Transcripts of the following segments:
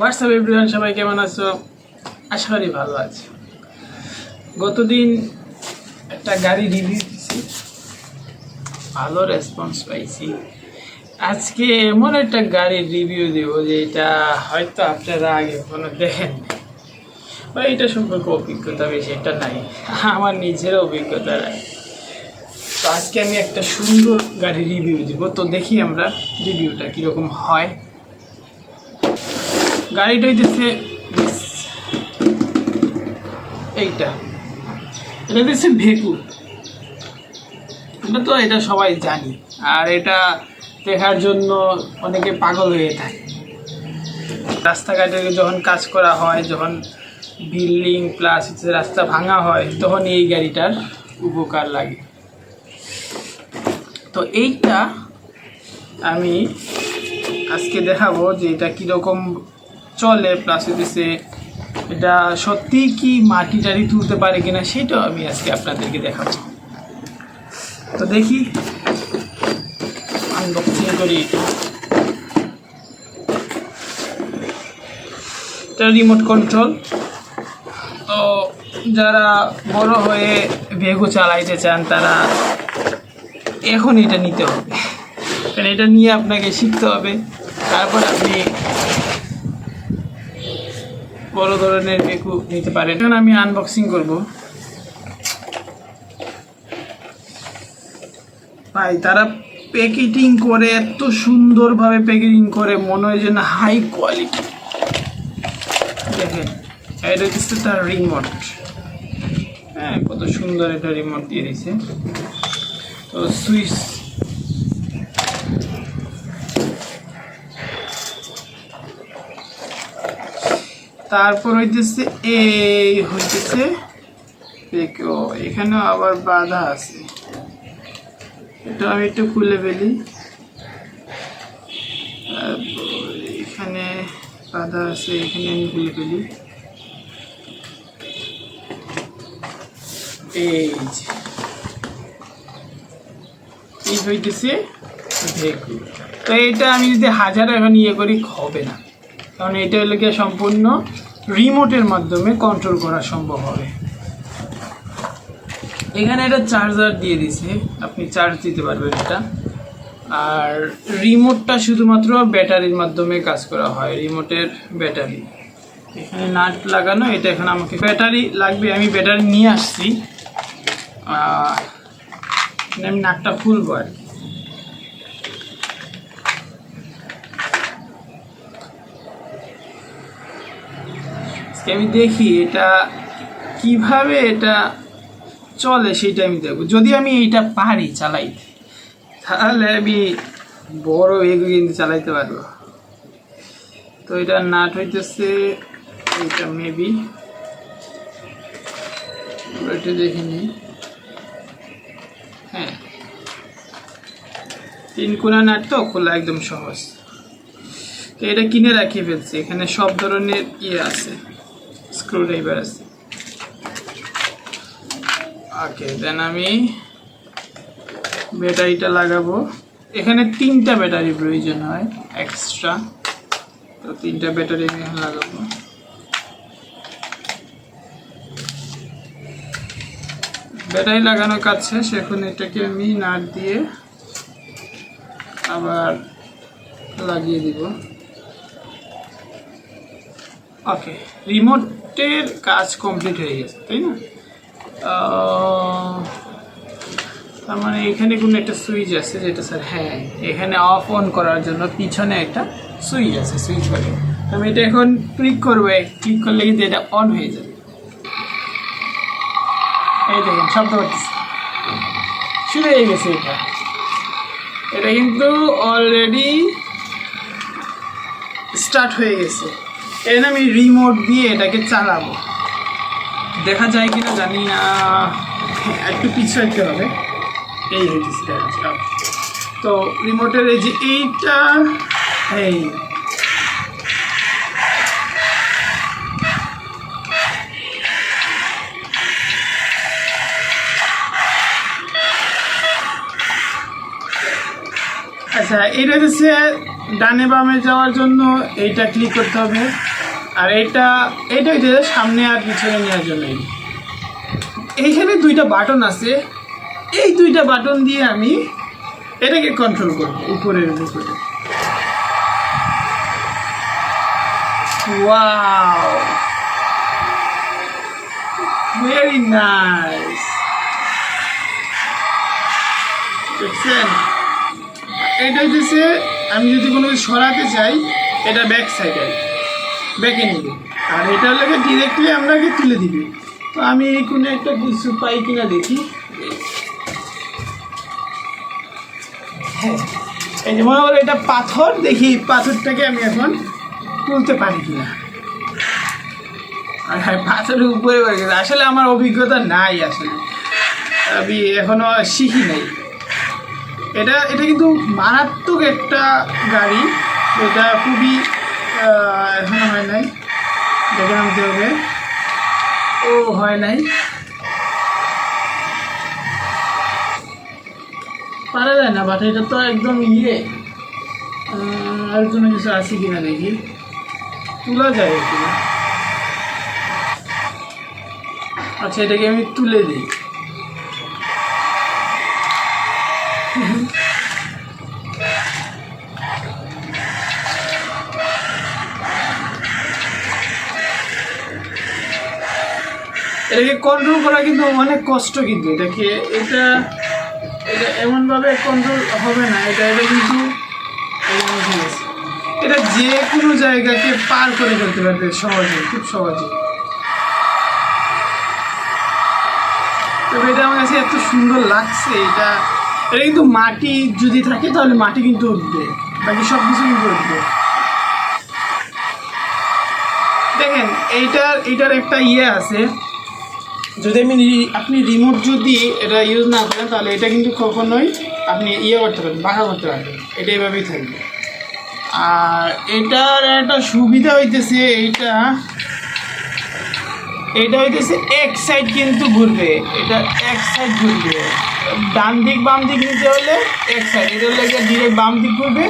WhatsApp everyone সবাই কেমন আছো? আশা করি ভালো আছে। গতদিন একটা গাড়ি রিভিউ দিছি। ভালো রেসপন্স পাইছি। আজকে এমন একটা গাড়ির রিভিউ দেবো যে এটা হয়তো আপনারা আগে কোনো দেখেন বা এটা সম্পর্কে অভিজ্ঞতা বেশি এটা নাই। আমার নিজের অভিজ্ঞতা নাই। তো আজকে আমি একটা সুন্দর গাড়ি রিভিউ দিব। তো দেখি আমরা রিভিউটা কীরকম হয়। গাড়িটা হইতেছে এইটা। এটা হইতেছে ভেকু এটা তো এটা সবাই জানি। আর এটা দেখার জন্য অনেকে পাগল হয়ে থাকে। রাস্তাঘাটে যখন কাজ করা হয়, যখন বিল্ডিং প্লাস রাস্তা ভাঙা হয়, তখন এই গাড়িটার উপকার লাগে। তো এইটা আমি আজকে দেখাবো যে এটা কীরকম চলে প্লাস হচ্ছে এটা সত্যি কি মাটি টাটি তুলতে পারে কিনা সেটাও আমি আজকে আপনাদেরকে দেখাবো। তো দেখি আনবক্সিং করি। এটা রিমোট কন্ট্রোল তো যারা বড় হয়ে ভেগু চালাইতে চান, তারা এখন এটা নিতে হবে। কারণ এটা নিয়ে আপনাকে শিখতে হবে। তারপর আপনি বড় ধরনের বেকু নিতে পারেন। এখন আমি আনবক্সিং করব। ভাই, তারা প্যাকেটিং করে, এত সুন্দরভাবে প্যাকেটিং করে, মনে হয় যেন হাই কোয়ালিটি দেখেন, এটা হচ্ছে তার রিমোট হ্যাঁ কত সুন্দর একটা রিমোট দিয়ে দিছে তো সুইচ তারপর হইতেছে এই হইতেছে দেখো এখানে আবার বাধা আছে। এটা আমি একটু খুলে ফেলি। এখানে বাধা আছে, এখানে আমি খুলে ফেলি। এই এই হইতেছে ভেকু তো এটা আমি যদি হাজার এখন ইয়ে করি, হবে না। কারণ এটা হলো সম্পূর্ণ রিমোটের মাধ্যমে কন্ট্রোল করা সম্ভব হবে। এখানে এটা চার্জার দিয়ে দিছে আপনি চার্জ দিতে পারবেন এটা। আর রিমোটটা শুধুমাত্র ব্যাটারির মাধ্যমে কাজ করা হয় রিমোটের ব্যাটারি এখানে নাট লাগানো, এটা এখন আমাকে ব্যাটারি লাগবে, আমি ব্যাটারি নিয়ে আসছি। আমি নাটটা খুলবো আর কি। আজকে আমি দেখি এটা কীভাবে এটা চলে সেটা আমি দেখব। যদি আমি এইটা পারি চালাইতে তাহলে আমি বড় এগুলো কিন্তু চালাইতে পারব। তো এটা নাট হইতেছে এটা মেবি একটু দেখে নিই। হ্যাঁ। তিন কোনা নাট তো, খোলা একদম সহজ। তো এটা কিনে রাখিয়ে ফেলছি, এখানে সব ধরনের ইয়ে আছে। স্ক্রু আছে। ওকে দেন আমি ব্যাটারিটা লাগাবো। এখানে তিনটা ব্যাটারি প্রয়োজন হয় এক্সট্রা তো তিনটা ব্যাটারি আমি এখানে লাগাবো। ব্যাটারি লাগানোর কাজ শেষ, এখন এটাকে আমি নাট দিয়ে আবার লাগিয়ে দিব। ওকে রিমোটের কাজ কমপ্লিট হয়ে গেছে, তাই না? তার মানে এখানে কোনো একটা সুইচ আছে যেটা স্যার হ্যাঁ এখানে অফ অন করার জন্য পিছনে একটা সুইচ আছে, সুইচ বাটন আমি এটা এখন ক্লিক করব ক্লিক করলে কিন্তু এটা অন হয়ে যাবে। এই দেখুন, শব্দ হচ্ছে শুরু হয়ে গেছে এটা। এটা কিন্তু অলরেডি স্টার্ট হয়ে গেছে। এখানে আমি রিমোট দিয়ে এটাকে চালাবো। দেখা যায় কিনা জানি না। একটু পিছু রাখতে হবে। এই. তো রিমোটের এই যে এইটা, এই। আচ্ছা এটা হচ্ছে ডানে বামে যাওয়ার জন্য এইটা ক্লিক করতে হবে। আর এটা এটা হচ্ছে সামনে আর পিছনে নেওয়ার জন্য এইখানে দুইটা বাটন আছে। এই দুইটা বাটন দিয়ে আমি এটাকে কন্ট্রোল করব উপরের উপরে ওয়াও নাইস এটা হইতেছে, আমি যদি কোনো সরাতে চাই, এটা ব্যাক সাইডে ব্যাকে নিবে। আর এটা হলে ডিরেক্টলি আপনাকে তুলে দিবে। তো আমি কোনো একটা কিছু পাই কিনা দেখি। হ্যাঁ এই যে মনে করো এটা পাথর, দেখি পাথরটাকে আমি এখন তুলতে পারি কিনা। আর হ্যাঁ পাথরের উপরে আসলে আমার অভিজ্ঞতা নাই আসলে। আমি এখনও শিখি নাই। এটা এটা কিন্তু মারাত্মক একটা গাড়ি। এটা খুবই এখনও হয় নাই। দেখে নামতে হবে। ও, হয় নাই। পারা যায় না বাট এটা তো একদম ইয়ে। আর কোনো কিছু আছে কিনা দেখি তোলা যায় কিনা আচ্ছা এটাকে আমি তুলে দিই। এটাকে কন্ট্রোল করা কিন্তু অনেক কষ্ট কিন্তু, এটাকে এটা এটা এমনভাবে কন্ট্রোল হবে না, এটা এটা কিন্তু। এটা যে কোনো জায়গাকে পার করে ফেলতে পারবে সহজে, খুব সহজে তবে এটা আমার কাছে এত সুন্দর লাগছে, এটা এটা কিন্তু মাটি যদি থাকে তাহলে মাটি কিন্তু উঠবে, বাকি সব কিছু কিন্তু উঠবে দেখেন, এইটার এইটার একটা ইয়ে আছে যদি আমি আপনি রিমোট যদি এটা ইউজ না করেন, তাহলে এটা কিন্তু কখনোই আপনি ইয়ে করতে পারবেন, বাঁকা করতে পারবেন। এটা এইভাবেই থাকবে। আর এটার একটা সুবিধা হইতেছে, এইটা, এটা হইতেছে এক সাইড কিন্তু ঘুরবে। এটা এক সাইড ঘুরবে। ডান দিক, বাম দিক নিতে হলে এক সাইড এটা হলে এটা ডিরেক্ট বাম দিক ঘুরবে,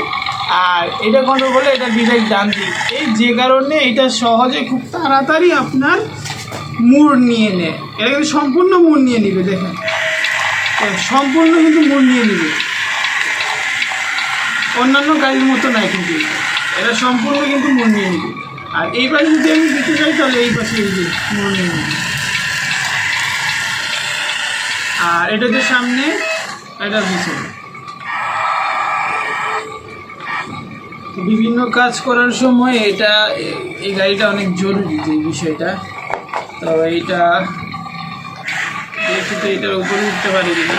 আর এটা কন্ট্রোল করলে এটা ডিরেক্ট ডান দিক। এই যে কারণে এটা সহজে খুব তাড়াতাড়ি আপনার মুড় নিয়ে নেয় এটা কিন্তু সম্পূর্ণ মুড় নিয়ে নিবে, দেখেন। সম্পূর্ণ কিন্তু মুড় নিয়ে নিবে। অন্যান্য গাড়ির মতো নাই কিন্তু এটা। এটা সম্পূর্ণ কিন্তু মুড় নিয়ে নিবে। আর এই পাশে যদি আমি দিতে চাই, তাহলে এই পাশে এই যে মুড় নিয়ে নিবে। আর এটা যে সামনে, এটা পিছনে। বিভিন্ন কাজ করার সময় এটা এই গাড়িটা অনেক জরুরি যে বিষয়টা। তো এইটা দেখি তো এটার উপরে উঠতে পারি কিনা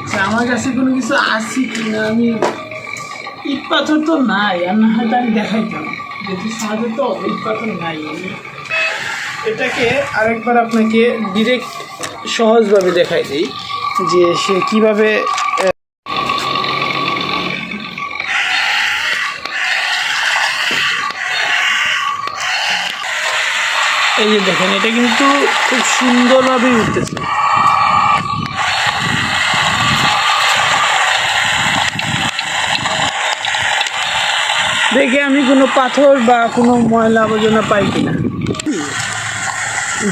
আচ্ছা, আমার কাছে কোনো কিছু আছে কিনা? আমি ইট পাথর তো নাই, আর না হয়তো আমি দেখাইতাম। যেহেতু সাহায্য তো ইট পাথর নাই। এটাকে আরেকবার আপনাকে ডিরেক্ট সহজভাবে দেখাই দিই, যে সে কীভাবে এই যে দেখেন, এটা কিন্তু খুব সুন্দরভাবেই উঠতেছে দেখে আমি কোনো পাথর বা কোনো ময়লা আবর্জনা পাই কিনা?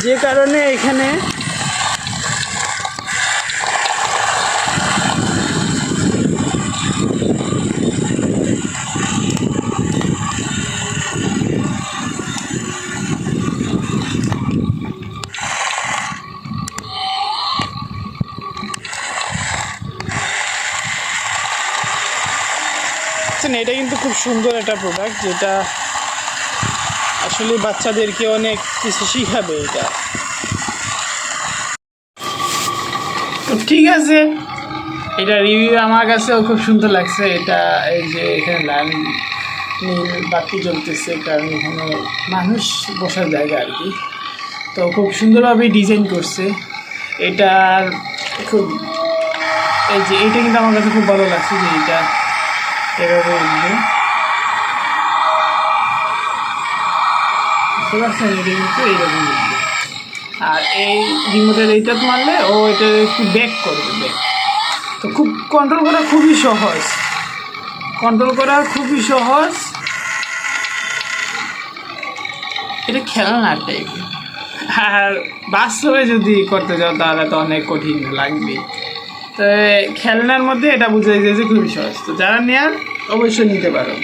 যে কারণে এখানে বুঝছেন, এটা কিন্তু খুব সুন্দর একটা প্রোডাক্ট যেটা আসলে বাচ্চাদেরকে অনেক কিছু শিখাবে এটা। তো ঠিক আছে, এটা রিভিউ আমার কাছেও খুব সুন্দর লাগছে। এটা এই যে এখানে লাল, নীল বাতি জ্বলতেছে, কারণ এখানে মানুষ বসার জায়গা আর কি। তো খুব সুন্দরভাবে ডিজাইন করছে। এটার খুব, এই যে এইটা কিন্তু আমার কাছে খুব ভালো লাগছে যে এটা এভাবে উঠবে। পারছেন এটা কিন্তু এইরকম উঠবে আর এই রিমোটের এইটা মারলে ও এটা একটু ব্যাক করবে ব্যাক তো খুব কন্ট্রোল করা খুবই সহজ। কন্ট্রোল করা খুবই সহজ। এটা খেলনা টাইপের আর বাস্তবে যদি করতে যাও তাহলে তো অনেক কঠিন লাগবে। তো, খেলনার মধ্যে এটা যায় যে খুবই সহজ। তো যারা নেয়ার অবশ্যই নিতে পারো।